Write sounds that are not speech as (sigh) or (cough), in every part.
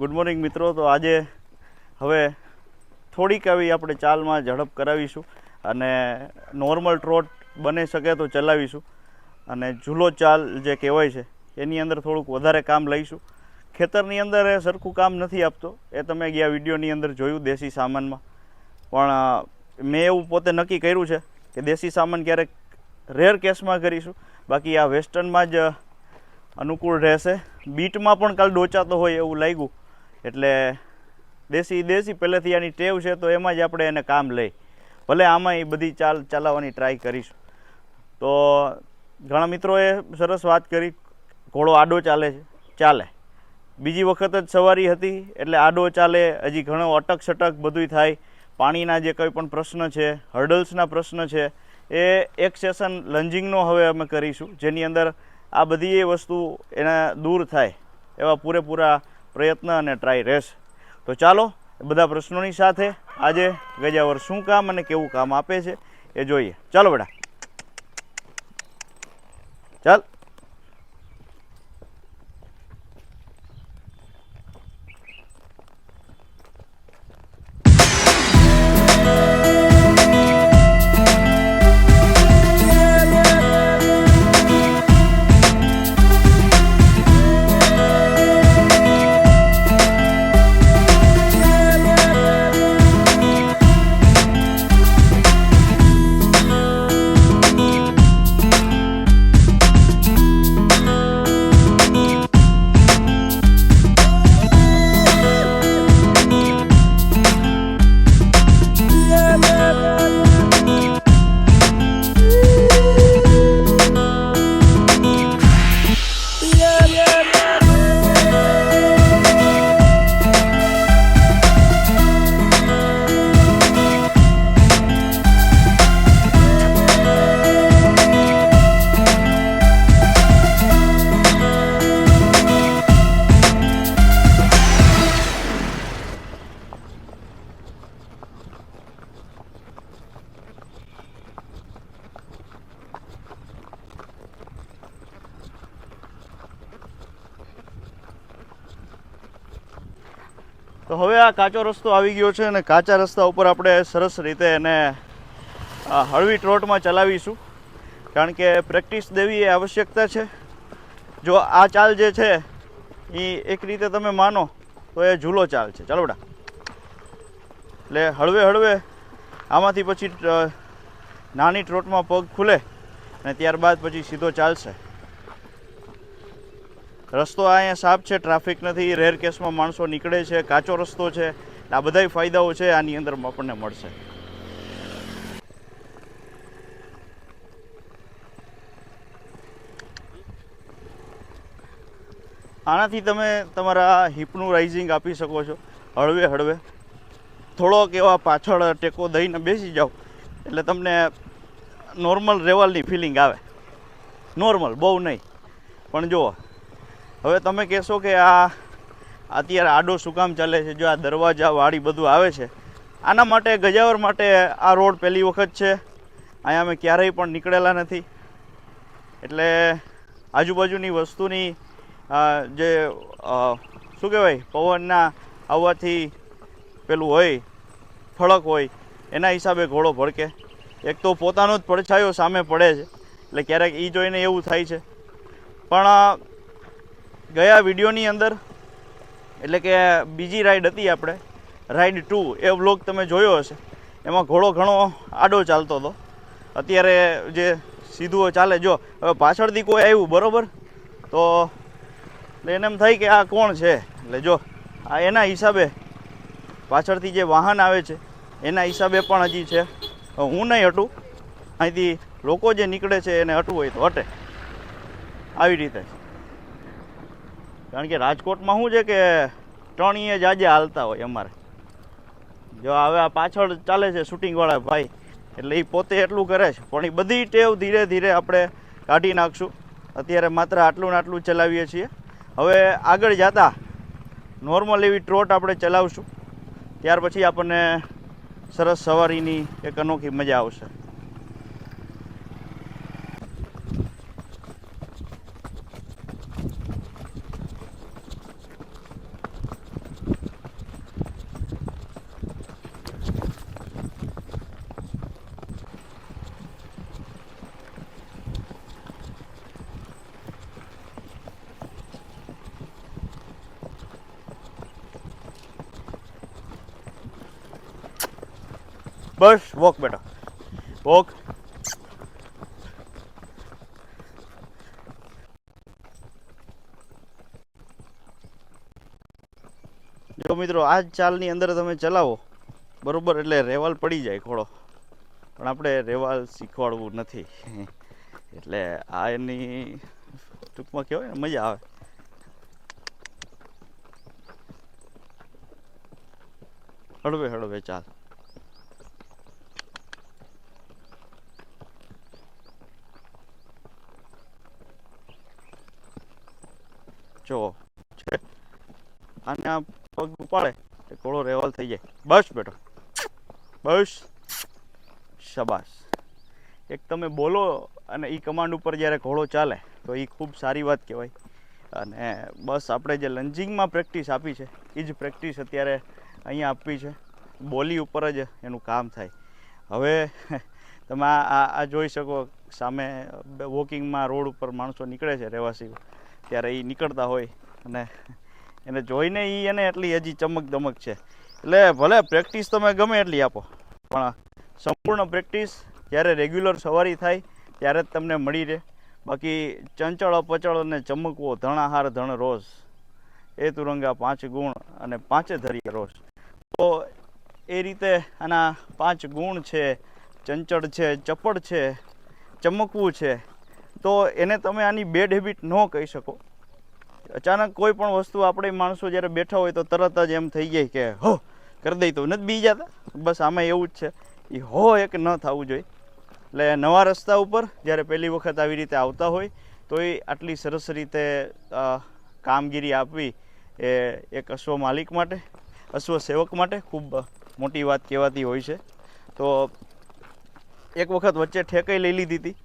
Good morning મિત્રો. તો આજે હવે થોડીક આવી આપણે ચાલમાં ઝડપ કરાવીશું અને નોર્મલ ટ્રોટ બની શકે તો ચલાવીશું. અને ઝૂલો ચાલ જે કહેવાય છે, એની અંદર થોડુંક વધારે કામ લઈશું. ખેતરની અંદર એ સરખું કામ નથી આપતો. એ તમે ગયા વિડીયોની અંદર જોયું દેશી સામાનમાં. પણ મેં એવું પોતે નક્કી કર્યું છે કે દેશી સામાન ક્યારેક રેર કેસમાં કરીશું. બાકી આ વેસ્ટર્નમાં જ અનુકૂળ રહેશે. બીટમાં પણ કાલ ડોચાતો હોય એવું લાગ્યું. એટલે દેશી દેશી પહેલેથી આની ટેવ છે તો એમાં જ આપણે એને કામ લઈ. ભલે આમાં એ બધી ચાલ ચલાવવાની ટ્રાય કરીશું. તો ઘણા મિત્રોએ સરસ વાત કરી, ઘોડો આડો ચાલે છે, ચાલે. બીજી વખત જ સવારી હતી, એટલે આડો ચાલે, હજી ઘણો અટક સટક બધુંય થાય. પાણીના જે કંઈ પણ પ્રશ્ન છે હર્ડલ્સના પ્રશ્ન છે, એ એક સેશન લંજિંગનો હવે અમે કરીશું. જેની અંદર આ બધી એ વસ્તુ એના દૂર થાય એવા પૂરેપૂરા પ્રયત્ન અને ટ્રાય રહેશે. તો ચાલો બધા પ્રશ્નોની સાથે આજે ગજાવર શું કામ અને કેવું કામ આપે છે એ જોઈએ. ચાલો બેટા. ચાલ. તો હવે આ કાચો રસ્તો આવી ગયો છે અને કાચા રસ્તા ઉપર આપણે સરસ રીતે એને હળવી ટ્રોટમાં ચલાવીશું. કારણ કે પ્રેક્ટિસ દેવી એ આવશ્યકતા છે. જો આ ચાલ જે છે એ એક રીતે તમે માનો, તો એ ઝૂલો ચાલ છે. ચાલો બેટા. એટલે હળવે હળવે આમાંથી પછી નાની ટ્રોટમાં પગ ખુલે અને ત્યારબાદ પછી સીધો ચાલશે. રસ્તો અહીંયા સાફ છે, ટ્રાફિક નથી, રેર કેસમાં માણસો નીકળે છે, કાચો રસ્તો છે, આ બધાય ફાયદાઓ છે, આની અંદર આપણને મળશે. આનાથી તમે તમારા હિપનું રાઇઝિંગ આપી શકો છો, હળવે હળવે. થોડોક એવા પાછળ ટેકો દઈને બેસી જાઓ, એટલે તમને નોર્મલ રેવલની ફિલિંગ આવે. નોર્મલ બહુ નહીં. પણ જુઓ હવે તમે કહેશો કે આ અત્યારે આડો શું કામ ચાલે છે? જો આ દરવાજા વાડી બધું આવે છે, આના માટે, ગજાવર માટે આ રોડ પહેલી વખત છે. અહીંયા અમે ક્યારેય પણ નીકળેલા નથી. એટલે આજુબાજુની વસ્તુની જે શું કહેવાય, પવનના આવવાથી પેલું હોય, ફળક હોય, એના હિસાબે ઘોડો ભડકે. એક તો પોતાનો જ પડછાયો સામે પડે છે. એટલે ક્યારેક એ જોઈને એવું થાય છે. પણ ગયા વિડીયોની અંદર, એટલે કે બીજી રાઈડ હતી આપણે રાઈડ ટુ એ વ્લોગ તમે જોયો હશે. એમાં ઘોડો ઘણો આડો ચાલતો હતો. અત્યારે જે સીધું ચાલે, જો, હવે પાછળથી કોઈ આવ્યું, બરોબર? તો એને એમ થાય કે આ કોણ છે? એટલે જો, આ એના હિસાબે પાછળથી જે વાહન આવે છે, એના હિસાબે પણ હજી છે. હું નહીં હટું. અહીંથી લોકો જે નીકળે છે એને હટવું હોય તો હટે. આવી રીતે. કારણ કે રાજકોટમાં શું છે કે ત્રણેય જ આજે હાલતા હોય અમારે. જો હવે આ પાછળ ચાલે છે શૂટિંગવાળા ભાઈ, એટલે એ પોતે એટલું કરે છે. પણ એ બધી ટેવ ધીરે ધીરે આપણે કાઢી નાખશું. અત્યારે માત્ર આટલું ને આટલું ચલાવીએ છીએ. હવે આગળ જતા નોર્મલ એવી ટ્રોટ આપણે ચલાવશું. ત્યાર પછી આપણને સરસ સવારીની એક અનોખી મજા આવશે. બસ, વોક બેટા. વોક. જો મિત્રો આ ચાલની અંદર તમે ચલાવો. બરોબર, એટલે રેવાલ પડી જાય ખોડો. પણ આપણે રેવાલ શીખવાડવું નથી. એટલે આ એની ટૂંકમાં કહેવાય ને, મજા આવે. હળવે હળવે, ચાલ જો છે આને આ પગ ઉપાડે એ ઘોડો રેવલ થઈ જાય. બસ બેટો. બસ. શબાશ. એક તમે બોલો અને એ કમાન્ડ ઉપર જ્યારે ઘોડો ચાલે, તો એ ખૂબ સારી વાત કહેવાય. અને બસ આપણે જે લંજિંગમાં પ્રેક્ટિસ આપી છે એ જ પ્રેક્ટિસ અત્યારે અહીંયા આપવી છે. બોલી ઉપર જ એનું કામ થાય. હવે (laughs) તમે આ- આ જોઈ શકો સામે વોકિંગમાં રોડ ઉપર માણસો નીકળે છે રહેવાસીઓ. ત્યારે એ નીકળતા હોય અને એને જોઈને એ એને એટલી હજી ચમક દમક છે. એટલે ભલે પ્રેક્ટિસ તમે ગમે એટલી આપો, પણ સંપૂર્ણ પ્રેક્ટિસ જ્યારે રેગ્યુલર સવારી થાય, ત્યારે જ તમને મળી રહે. બાકી ચંચળ, અપચળ અને ચમકવો ધણાહાર ધણ રોષ એ તુરંગા પાંચ ગુણ અને પાંચે ધરી રોષ તો એ રીતે આના પાંચ ગુણ છે, ચંચળ છે, ચપળ છે, ચમકવું છે, તો એને તમે આની બેડ હેબિટ ન કહી શકો. અચાનક કોઈ પણ વસ્તુ આપણે માણસો જ્યારે બેઠા હોય તો તરત જ એમ થઈ જાય કે, હો, કરી દઈ તો. નથી બી જતા બસ આમાં એવું જ છે. એ હો એક ન થવું જોઈએ. એટલે નવા રસ્તા ઉપર જ્યારે પહેલી વખત આવી રીતે આવતા હોય, તો એ આટલી સરસ રીતે કામગીરી આપવી એ એક અશ્વ માલિક માટે, અશ્વ સેવક માટે ખૂબ મોટી વાત કહેવાતી હોય છે. તો એક વખત વચ્ચે ઠેકાઈ લઈ લીધી હતી.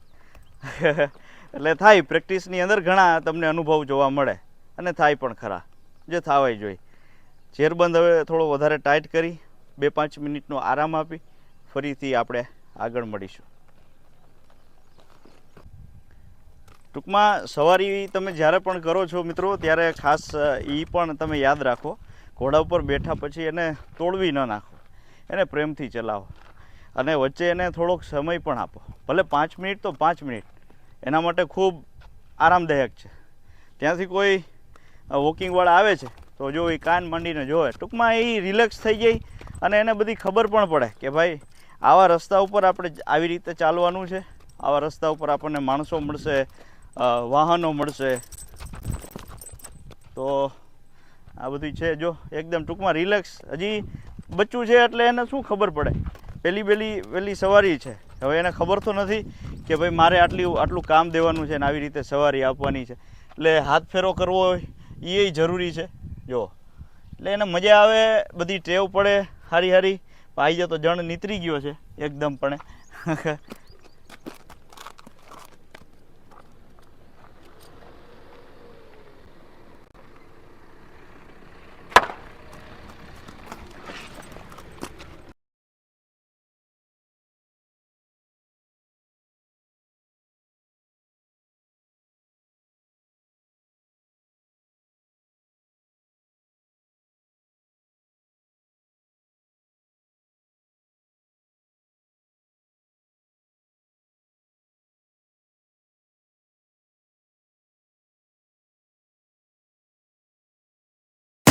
(laughs) એટલે થાય પ્રેક્ટિસની અંદર ઘણા તમને અનુભવ જોવા મળે. અને થાય પણ ખરા. જે થવાય જોઈએ ઝેરબંધ હવે થોડો વધારે ટાઈટ કરી, બે પાંચ મિનિટનો આરામ આપી, ફરીથી આપણે આગળ મળીશું. ટૂંકમાં સવારી તમે જ્યારે પણ કરો છો મિત્રો, ત્યારે ખાસ એ પણ તમે યાદ રાખો. ઘોડા ઉપર બેઠા પછી એને તોડવી ન નાખો. એને પ્રેમથી ચલાવો. અને વચ્ચે એને થોડોક સમય પણ આપો. ભલે પાંચ મિનિટ તો પાંચ મિનિટ. એના માટે ખૂબ આરામદાયક છે. ત્યાંથી કોઈ વોકિંગવાળા આવે છે, તો જો એ કાન માંડીને જોવે. ટૂંકમાં એ રિલેક્સ થઈ જાય અને એને બધી ખબર પણ પડે કે ભાઈ, આવા રસ્તા ઉપર આપણે આવી રીતે ચાલવાનું છે, આવા રસ્તા ઉપર આપણને માણસો મળશે વાહનો મળશે. તો આ બધું છે જો, એકદમ ટૂંકમાં રિલેક્સ હજી બચ્ચું છે એટલે એને શું ખબર પડે? પહેલી પહેલી પહેલી સવારી છે. હવે એને ખબર તો નથી કે ભાઈ મારે આટલી, આટલું કામ દેવાનું છે ને આવી રીતે સવારી આપવાની છે. એટલે હાથ ફેરો કરવો હોય એ જરૂરી છે. જો. એટલે એને મજા આવે, બધી ટેવ પડે, હારી હારી. જે તો જણ નીતરી ગયો છે, એકદમ પણ.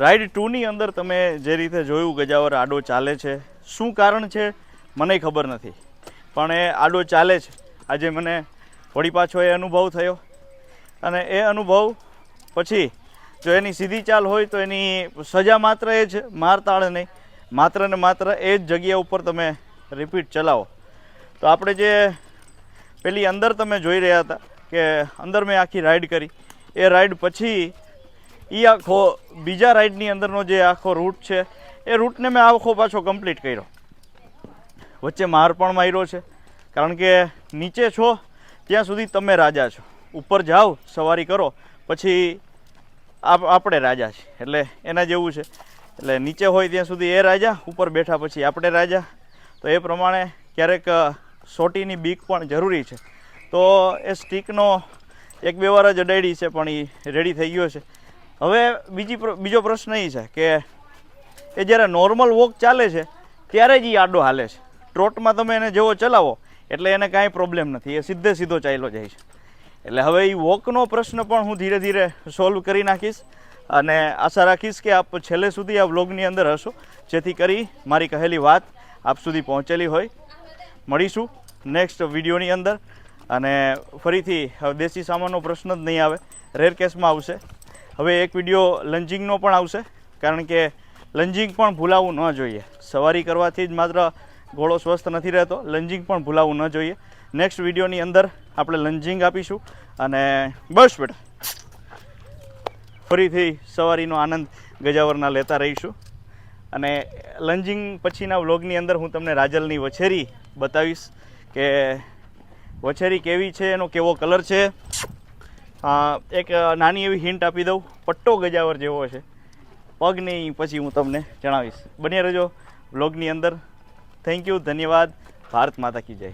રાઈડ ટુની અંદર તમે જે રીતે જોયું ગજાવર આડો ચાલે છે, શું કારણ છે, મને ખબર નથી. પણ એ આડો ચાલે છે. આજે મને વળી પાછો એ અનુભવ થયો. અને એ અનુભવ પછી જો એની સીધી ચાલ હોય તો એની સજા માત્ર એ જ, માર તાળ નહીં. માત્ર ને માત્ર એ જ જગ્યા ઉપર તમે રિપીટ ચલાવો. તો આપણે જે પેલી અંદર તમે જોઈ રહ્યા હતા કે અંદર મેં આખી રાઈડ કરી. એ રાઈડ પછી એ આખો બીજા રાઈડની અંદરનો જે આખો રૂટ છે, એ રૂટને મેં આખો પાછો કમ્પ્લીટ કર્યો. વચ્ચે માર પણ માર્યો છે. કારણ કે નીચે છો, ત્યાં સુધી તમે રાજા છો. ઉપર જાઓ, સવારી કરો, પછી આપ, આપણે રાજા છીએ. એટલે એના જેવું છે. એટલે નીચે હોય ત્યાં સુધી એ રાજા, ઉપર બેઠા પછી આપણે રાજા. તો એ પ્રમાણે ક્યારેક સોટીની બીક પણ જરૂરી છે. તો એ સ્ટીકનો એક બે વાર જ અડાડી છે, પણ એ રેડી થઈ ગયો છે. હવે બીજી બીજો પ્રશ્ન એ છે કે, એ જ્યારે નોર્મલ વોક ચાલે છે, ત્યારે જ એ આડો હાલે છે. ટ્રોટમાં તમે એને જેવો ચલાવો, એટલે એને કાંઈ પ્રોબ્લેમ નથી. એ સીધે સીધો ચાલ્યો જાય છે. એટલે હવે એ વોકનો પ્રશ્ન પણ હું ધીરે ધીરે સોલ્વ કરી નાખીશ અને આશા રાખીશ કે આપ છેલ્લે સુધી આ વ્લોગની અંદર હશો. જેથી કરી મારી કહેલી વાત આપ સુધી પહોંચેલી હોય. મળીશું નેક્સ્ટ વિડીયોની અંદર. અને ફરીથી દેશી સામાનનો પ્રશ્ન જ નહીં આવે. રેર કેસમાં આવશે. હવે એક વીડિયો લંજિંગનો પણ આવશે, કારણ કે લંજિંગ પણ ભૂલાવવું ન જોઈએ. સવારી કરવાથી જ માત્ર ઘોડો સ્વસ્થ નથી રહેતો, લંજિંગ પણ ભૂલાવવું ન જોઈએ. નેક્સ્ટ વિડીયોની અંદર આપણે લંજિંગ આપીશું અને બસ બેટા. ફરીથી સવારીનો આનંદ ગજાવરના લેતા રહીશું. અને લંજિંગ પછીના વ્લોગની અંદર હું તમને રાજલની વછેરી બતાવીશ કે વછેરી કેવી છે, એનો કેવો કલર છે. એક નાની એવી હિન્ટ આપી દઉં. પટ્ટો ગજાવર જેવો છે. પગની પછી હું તમને જણાવીશ. બન્યા રહેજો વ્લોગની અંદર. થેન્ક યુ ધન્યવાદ. ભારત માતા કી જય.